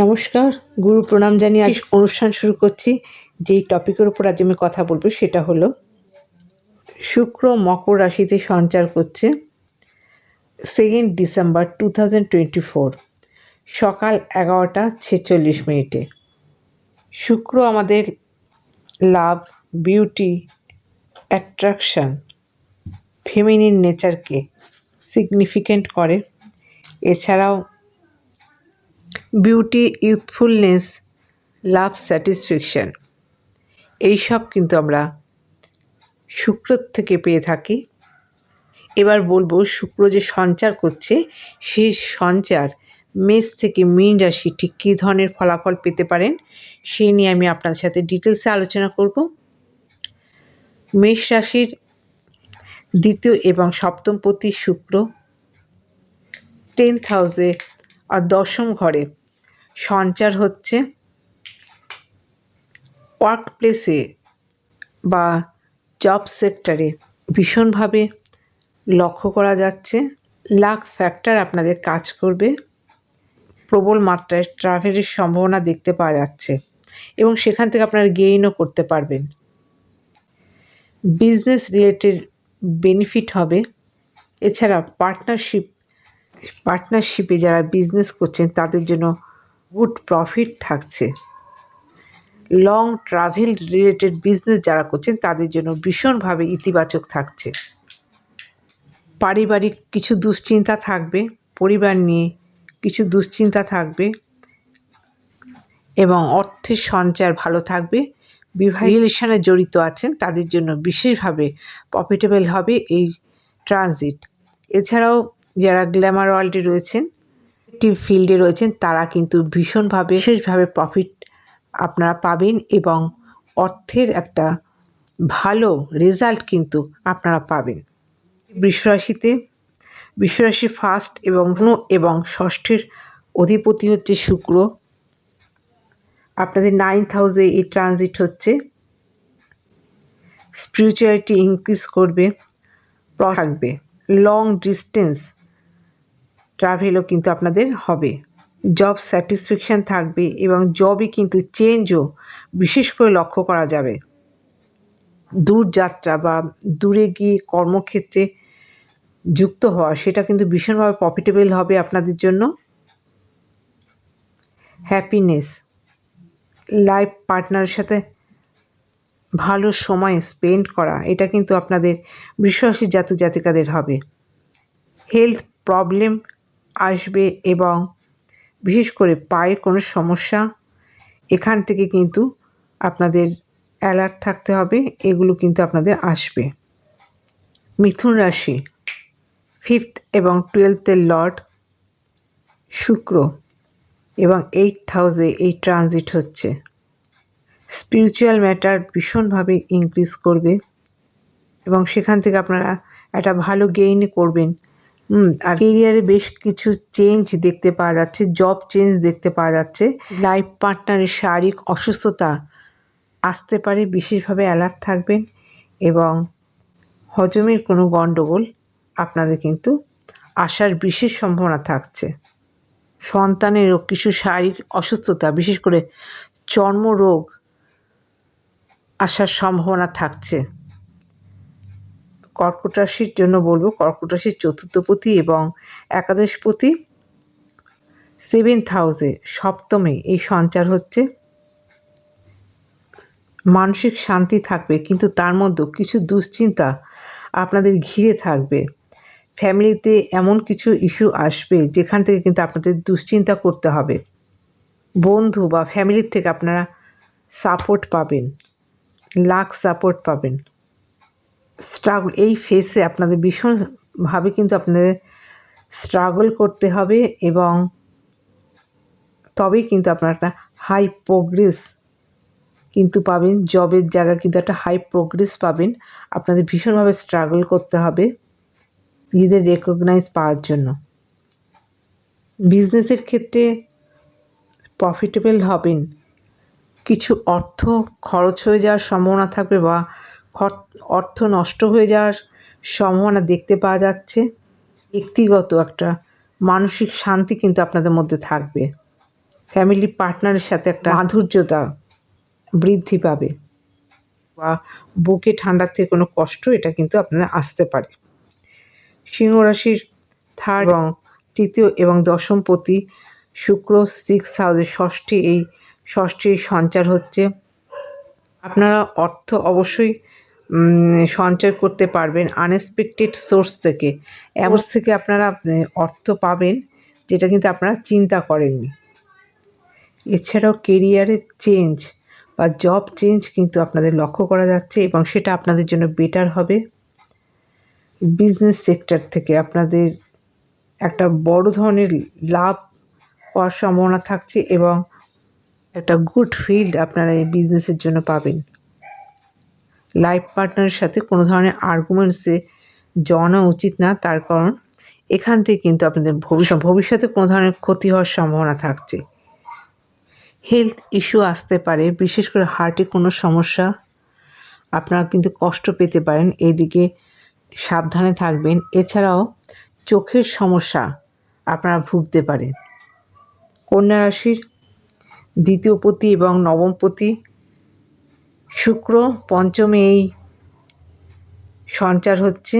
নমস্কার, গুরু প্রণাম জানিয়ে আজ অনুষ্ঠান শুরু করছি। যেই টপিকের উপর আজ আমি কথা বলব সেটা হলো, শুক্র মকর রাশিতে সঞ্চার করছে সেকেন্ড ডিসেম্বর টু সকাল এগারোটা ছেচল্লিশ মিনিটে। শুক্র আমাদের লাভ বিউটি অ্যাট্রাকশান ফেমিনিন নেচারকে সিগনিফিকেন্ট করে। এছাড়াও বিউটি ইউথফুলনেস লাভ স্যাটিসফ্যাকশান এইসব কিন্তু আমরা শুক্র থেকে পেয়ে থাকি। এবার বলব, শুক্র যে সঞ্চার করছে, সেই সঞ্চার মেষ থেকে মীন রাশি ঠিক কী ধরনের ফলাফল পেতে পারেন, সেই নিয়ে আমি আপনাদের সাথে ডিটেলসে আলোচনা করব। মেষ রাশির দ্বিতীয় এবং সপ্তম পতি শুক্র টেন্থ হাউসে আর দশম ঘরে। সঞ্চার হচ্ছে ওয়ার্ক প্লেসে বা জব সেক্টরে ভীষণভাবে লক্ষ্য করা যাচ্ছে লাক ফ্যাক্টর আপনাদের কাজ করবে, প্রবল মাত্রায় ট্রাভেলের সম্ভাবনা দেখতে পাওয়া যাচ্ছে এবং সেখান থেকে আপনারা গেইনও করতে পারবেন। বিজনেস রিলেটেড বেনিফিট হবে, এছাড়া পার্টনারশিপ পার্টনারশিপে যারা বিজনেস করছেন, তাদের জন্য গুড প্রফিট থাকছে। লং ট্রাভেল রিলেটেড বিজনেস যারা করছেন, তাদের জন্য ভীষণভাবে ইতিবাচক থাকছে। পারিবারিক কিছু দুশ্চিন্তা থাকবে, পরিবার নিয়ে কিছু দুশ্চিন্তা থাকবে এবং অর্থের সঞ্চার ভালো থাকবে। বিবাহ রিলেশনে জড়িত আছেন, তাদের জন্য বিশেষভাবে প্রফিটেবল হবে এই ট্রানজিট এছাড়াও যারা গ্ল্যামার ওয়ার্ল্ডে রয়েছেন টিম ফিল্ডে রয়েছেন, তারা কিন্তু ভীষণভাবে, বিশেষভাবে প্রফিট আপনারা পাবেন এবং অর্থের একটা ভালো রেজাল্ট কিন্তু আপনারা পাবেন। বৃষরাশিতে, বৃষরাশি ফার্স্ট এবং এবং ষষ্ঠের অধিপতি হচ্ছে শুক্র। আপনাদের নাইন্থ হাউসে এই ট্রানজিট হচ্ছে। স্পিরিচুয়ালিটি ইনক্রিজ করবে, থাকবে। লং ডিস্টেন্স ট্রাভেলও কিন্তু আপনাদের হবে। জব স্যাটিসফ্যাকশান থাকবে এবং জবে কিন্তু চেঞ্জও বিশেষ করে লক্ষ্য করা যাবে। দূর যাত্রা বা দূরে গিয়ে কর্মক্ষেত্রে যুক্ত হওয়া, সেটা কিন্তু ভীষণভাবে প্রফিটেবল হবে আপনাদের জন্য। হ্যাপিনেস লাইফ পার্টনারের সাথে ভালো সময় স্পেন্ড করা, এটা কিন্তু আপনাদের বিশ্বাসী জাতক জাতিকাদের হবে। হেলথ প্রবলেম আসবে এবং বিশেষ করে পায়ে কোনো সমস্যা, এখান থেকে কিন্তু আপনাদের অ্যালার্ট থাকতে হবে, এগুলো কিন্তু আপনাদের আসবে। মিথুন রাশি ফিফথ এবং টুয়েলথের লর্ড শুক্র এবং এইট হাউসে এই ট্রানজিট হচ্ছে। স্পিরিচুয়াল ম্যাটার ভীষণভাবে ইনক্রিজ করবে এবং সেখান থেকে আপনারা একটা ভালো গেইন করবেন। আর কেরিয়ারে বেশ কিছু চেঞ্জ দেখতে পাওয়া যাচ্ছে জব চেঞ্জ দেখতে পাওয়া যাচ্ছে। লাইফ পার্টনারের শারীরিক অসুস্থতা আসতে পারে, বিশেষভাবে অ্যালার্ট থাকবেন এবং হজমের কোনো গণ্ডগোল আপনাদের কিন্তু আসার বিশেষ সম্ভাবনা থাকছে। সন্তানেরও কিছু শারীরিক অসুস্থতা, বিশেষ করে চর্মরোগ আসার সম্ভাবনা থাকছে। কর্কট রাশির জন্য বলব, কর্কট রাশির চতুর্থপতি এবং একাদশপতি সেভেন্থ হাউসে সপ্তমে এই সঞ্চার হচ্ছে। মানসিক শান্তি থাকবে, কিন্তু তার মধ্যেও কিছু দুশ্চিন্তা আপনাদের ঘিরে থাকবে। ফ্যামিলিতে এমন কিছু ইস্যু আসবে যেখান থেকে কিন্তু আপনাদের দুশ্চিন্তা করতে হবে। বন্ধু বা ফ্যামিলির থেকে আপনারা সাপোর্ট পাবেন লাক সাপোর্ট পাবেন। স্ট্রাগল এই ফেসে আপনাদের ভীষণভাবে কিন্তু আপনাদের স্ট্রাগল করতে হবে এবং তবেই কিন্তু আপনারা একটা হাই প্রোগ্রেস কিন্তু পাবেন জবের জায়গা কিন্তু একটা হাই প্রোগ্রেস পাবেন, আপনাদের ভীষণভাবে স্ট্রাগল করতে হবে নিজেদের রেকগনাইজ পাওয়ার জন্য। বিজনেসের ক্ষেত্রে প্রফিটেবল হবেন, কিছু অর্থ খরচ হয়ে যাওয়ার সম্ভাবনা থাকবে বা অর্থ নষ্ট হয়ে যাওয়ার সম্ভাবনা দেখতে পাওয়া যাচ্ছে। ব্যক্তিগত একটা মানসিক শান্তি কিন্তু আপনাদের মধ্যে থাকবে। ফ্যামিলি পার্টনারের সাথে একটা মাধুর্যতা বৃদ্ধি পাবে। বা বুকে ঠান্ডার থেকে কোনো কষ্ট, এটা কিন্তু আপনাদের আসতে পারে। সিংহ রাশির থার্ড এবং তৃতীয় এবং দশম পতি শুক্র সিক্স হাউসে ষষ্ঠী, এই ষষ্ঠীর সঞ্চার হচ্ছে। আপনারা অর্থ অবশ্যই সঞ্চয় করতে পারবেন আনএক্সপেক্টেড সোর্স থেকে। এমন থেকে আপনারা অর্থ পাবেন যেটা কিন্তু আপনারা চিন্তা করেননি। এছাড়াও কেরিয়ারের চেঞ্জ বা জব চেঞ্জ কিন্তু আপনাদের লক্ষ্য করা যাচ্ছে এবং সেটা আপনাদের জন্য বেটার হবে। বিজনেস সেক্টর থেকে আপনাদের একটা বড় ধরনের লাভ হওয়ার সম্ভাবনা থাকছে এবং একটা গুড ফিল্ড আপনারা এই বিজনেসের জন্য পাবেন। লাইফ পার্টনারের সাথে কোনো ধরনের আর্গুমেন্টসে জড়ানো উচিত না, তার কারণ এখান থেকে কিন্তু আপনাদের ভবিষ্যৎ, ভবিষ্যতে কোনো ধরনের ক্ষতি হওয়ার সম্ভাবনা থাকছে। হেলথ ইস্যু আসতে পারে, বিশেষ করে হার্টে কোনো সমস্যা, আপনারা কিন্তু কষ্ট পেতে পারেন, এদিকে সাবধানে থাকবেন। এছাড়াও চোখের সমস্যা আপনারা ভুগতে পারেন। কন্যা রাশির দ্বিতীয় পতি এবং নবম পতি শুক্র, পঞ্চমে এই সঞ্চার হচ্ছে।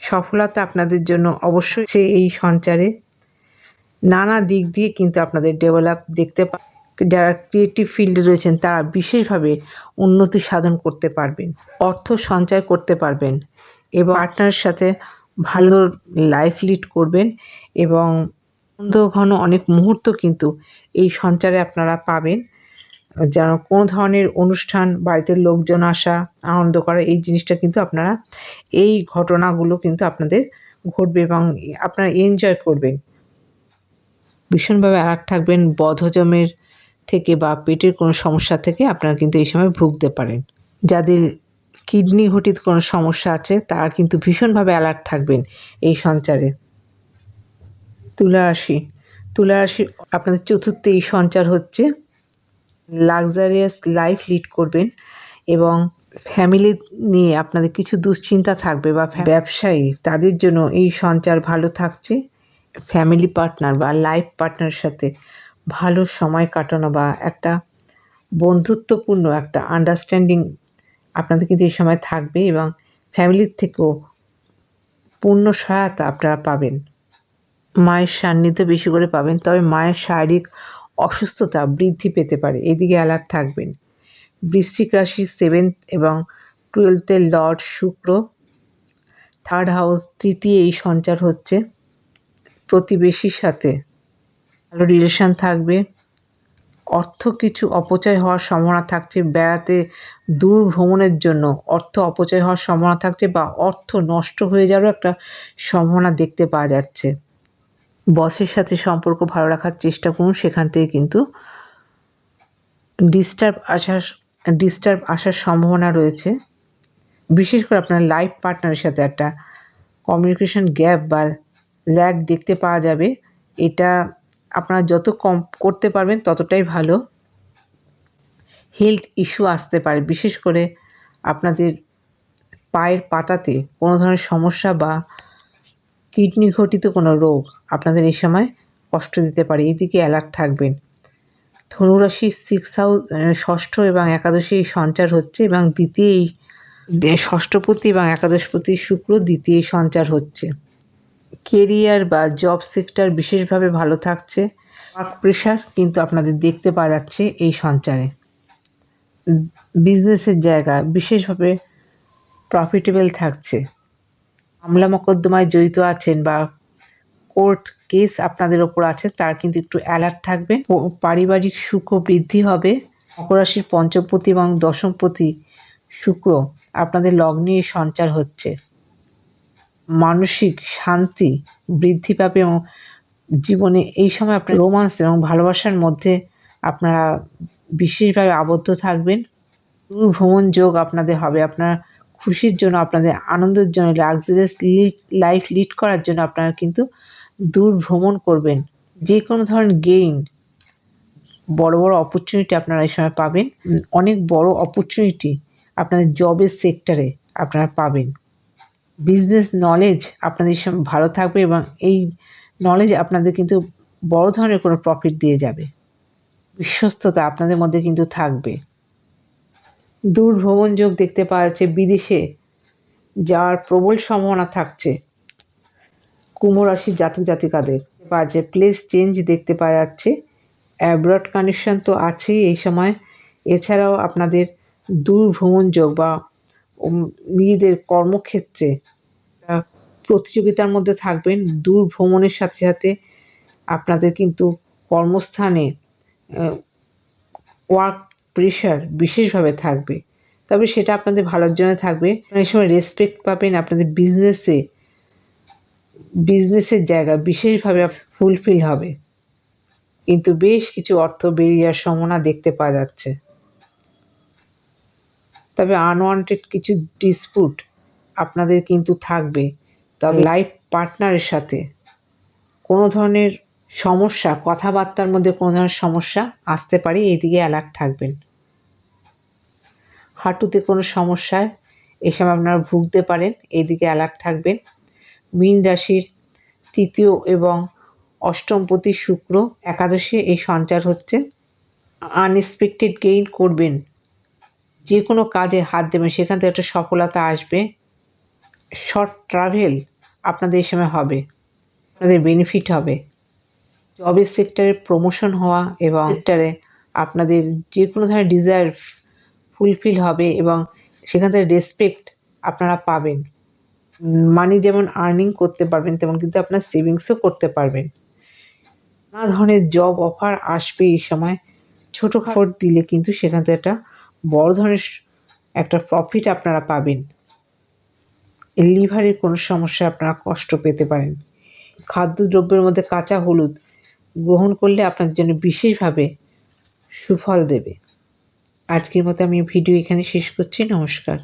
সফলতা আপনাদের জন্য অবশ্যই সে এই সঞ্চারে নানা দিক দিয়ে কিন্তু আপনাদের ডেভেলপ দেখতে পা যারা ক্রিয়েটিভ ফিল্ডে রয়েছেন, তারা বিশেষভাবে উন্নতি সাধন করতে পারবেন, অর্থ সঞ্চয় করতে পারবেন এবং পার্টনারের সাথে ভালো লাইফ লিড করবেন এবং ঘন অনেক মুহূর্ত কিন্তু এই সঞ্চারে আপনারা পাবেন। যেন কোনো ধরনের অনুষ্ঠান, বাড়িতে লোকজন আসা, আনন্দ করা, এই জিনিসটা কিন্তু আপনারা, এই ঘটনাগুলো কিন্তু আপনাদের ঘটবে এবং আপনারা এনজয় করবেন। ভীষণভাবে অ্যালার্ট থাকবেন, বদহজমের থেকে বা পেটের কোনো সমস্যা থেকে আপনারা কিন্তু এই সময় ভুগতে পারেন। যাদের কিডনি ঘটিত কোনো সমস্যা আছে, তারা কিন্তু ভীষণভাবে অ্যালার্ট থাকবেন এই সঞ্চারে। তুলা রাশি তুলা রাশি আপনাদের চতুর্থে এই সঞ্চার হচ্ছে লাক্সারিয়াস লাইফ লিড করবেন এবং ফ্যামিলি নিয়ে আপনাদের কিছু দুশ্চিন্তা থাকবে বা ব্যবসায়ী, তাদের জন্য এই সঞ্চার ভালো থাকছে। ফ্যামিলি পার্টনার বা লাইফ পার্টনারের সাথে ভালো সময় কাটানো বা একটা বন্ধুত্বপূর্ণ একটা আন্ডারস্ট্যান্ডিং আপনাদের কিন্তু এই সময় থাকবে এবং ফ্যামিলির থেকেও পূর্ণ সহায়তা আপনারা পাবেন। মায়ের সান্নিধ্য বেশি করে পাবেন, তবে মায়ের শারীরিক অসুস্থতা বৃদ্ধি পেতে পারে। এদিকে অ্যালার্ট থাকবেন। বৃশ্চিক রাশি সেভেন্থ এবং টুয়েলথের লর্ড শুক্র থার্ড হাউস তৃতীয় এই সঞ্চার হচ্ছে। প্রতিবেশীর সাথে ভালো রিলেশন থাকবে। অর্থ কিছু অপচয় হওয়ার সম্ভাবনা থাকছে। বেড়াতে দূর ভ্রমণের জন্য অর্থ অপচয় হওয়ার সম্ভাবনা থাকছে বা অর্থ নষ্ট হয়ে যাওয়ারও একটা সম্ভাবনা দেখতে পাওয়া যাচ্ছে। বসের সাথে সম্পর্ক ভালো রাখার চেষ্টা করুন, সেখান থেকে কিন্তু ডিস্টার্ব আসার ডিস্টার্ব আসার সম্ভাবনা রয়েছে। বিশেষ করে আপনার লাইফ পার্টনারের সাথে একটা কমিউনিকেশন গ্যাপ বা ল্যাগ দেখতে পাওয়া যাবে। এটা আপনারা যত কম করতে পারবেন, ততটাই ভালো হেলথ ইস্যু আসতে পারে। বিশেষ করে আপনাদের পায়ের পাতাতে কোনো ধরনের সমস্যা বা কিডনি ঘটিত কোনো রোগ আপনাদের এই সময় কষ্ট দিতে পারে। এদিকে অ্যালার্ট থাকবেন। ধনুরাশি সিক্স হাউস ষষ্ঠ এবং একাদশী সঞ্চার হচ্ছে এবং দ্বিতীয় ষষ্ঠপতি এবং একাদশপতি শুক্র দ্বিতীয় সঞ্চার হচ্ছে। কেরিয়ার বা জব সেক্টর বিশেষভাবে ভালো থাকছে। ওয়ার্ক প্রেশার কিন্তু আপনাদের দেখতে পাওয়া যাচ্ছে এই সঞ্চারে। বিজনেসের জায়গা বিশেষভাবে প্রফিটেবল থাকছে। মামলা মোকদ্দমায় জড়িত আছেন বা কোর্ট কেস আপনাদের ওপর আছে, তারা কিন্তু একটু অ্যালার্ট থাকবেন পারিবারিক সুখ বৃদ্ধি হবে। মকর রাশির পঞ্চমপতি এবং দশমপতি শুক্র আপনাদের লগ্নে সঞ্চার হচ্ছে। মানসিক শান্তি বৃদ্ধি পাবে এবং জীবনে এই সময় আপনার রোমান্স এবং ভালোবাসার মধ্যে আপনারা বিশেষভাবে আবদ্ধ থাকবেন। ভ্রমণ যোগ আপনাদের হবে। আপনার খুশির জন্য আপনাদের আনন্দের জন্য লাক্সারিয়াস লাইফ লিড করার জন্য আপনারা কিন্তু দূর ভ্রমণ করবেন। যে কোনো ধরনের গেইন বড় বড় অপরচুনিটি আপনারা এই সময় পাবেন। অনেক বড় অপরচুনিটি আপনাদের জবের সেক্টরে আপনারা পাবেন। বিজনেস নলেজ আপনাদের ভালো থাকবে এবং এই নলেজ আপনাদের কিন্তু বড় ধরনের কোনো প্রফিট দিয়ে যাবে। বিশ্বস্ততা আপনাদের মধ্যে কিন্তু থাকবে। দূর ভ্রমণ যোগ দেখতে পাওয়া যাচ্ছে বিদেশে যাওয়ার প্রবল সম্ভাবনা থাকছে। কুম্ভ রাশির জাতক জাতিকাদের পাওয়া প্লেস চেঞ্জ দেখতে পাওয়া যাচ্ছে অ্যাব্রড কানেকশন তো আছেই এই সময়। এছাড়াও আপনাদের দূর ভ্রমণ যোগ বা নিজেদের কর্মক্ষেত্রে প্রতিযোগিতার মধ্যে থাকবেন। দূর ভ্রমণের সাথে সাথে আপনাদের কিন্তু কর্মস্থানে ওয়ার্ক প্রেশার বিশেষভাবে থাকবে। তবে সেটা আপনাদের ভালোর জন্য থাকবে। এই সময় রেসপেক্ট পাবেন আপনাদের বিজনেসে বিজনেসের জায়গা বিশেষভাবে ফুলফিল হবে। কিন্তু বেশ কিছু অর্থ বেরিয়ে যাওয়ার সম্ভাবনা দেখতে পাওয়া যাচ্ছে। তবে আনওয়ান্টেড কিছু ডিসপুট আপনাদের কিন্তু থাকবে। তবে লাইফ পার্টনারের সাথে কোনো ধরনের সমস্যা, কথাবার্তার মধ্যে কোনো ধরনের সমস্যা আসতে পারে, এইদিকে অ্যালার্ট থাকবেন। হাঁটুতে কোনো সমস্যায় সময় আপনারা ভুগতে পারেন এইদিকে অ্যালার্ট থাকবেন। মীন রাশির তৃতীয় এবং অষ্টমপতি শুক্র একাদশে এই সঞ্চার হচ্ছে। আনএক্সপেক্টেড গেইন করবেন। যে কোনো কাজে হাত দেবেন, সেখান থেকে একটা সফলতা আসবে। শর্ট ট্রাভেল আপনাদের এই সময় হবে। আপনাদের বেনিফিট হবে। জবের সেক্টরে প্রমোশন হওয়া এবং সেক্টরে আপনাদের যে কোনো ধরনের ডিজায়ার ফুলফিল হবে এবং সেখান থেকে রেসপেক্ট আপনারা পাবেন। মানি যেমন আর্নিং করতে পারবেন, তেমন কিন্তু আপনার সেভিংসও করতে পারবেন। নানা ধরনের জব অফার আসবে এই সময়। ছোটোখাটো দিলে কিন্তু সেখান থেকে একটা বড় ধরনের একটা প্রফিট আপনারা পাবেন। লিভারের কোনো সমস্যা আপনারা কষ্ট পেতে পারেন। খাদ্যদ্রব্যের মধ্যে কাঁচা হলুদ গ্রহণ করলে আপনাদের জন্য বিশেষভাবে সুফল দেবে। আজকের মতো আমি ভিডিও এখানে শেষ করছি নমস্কার।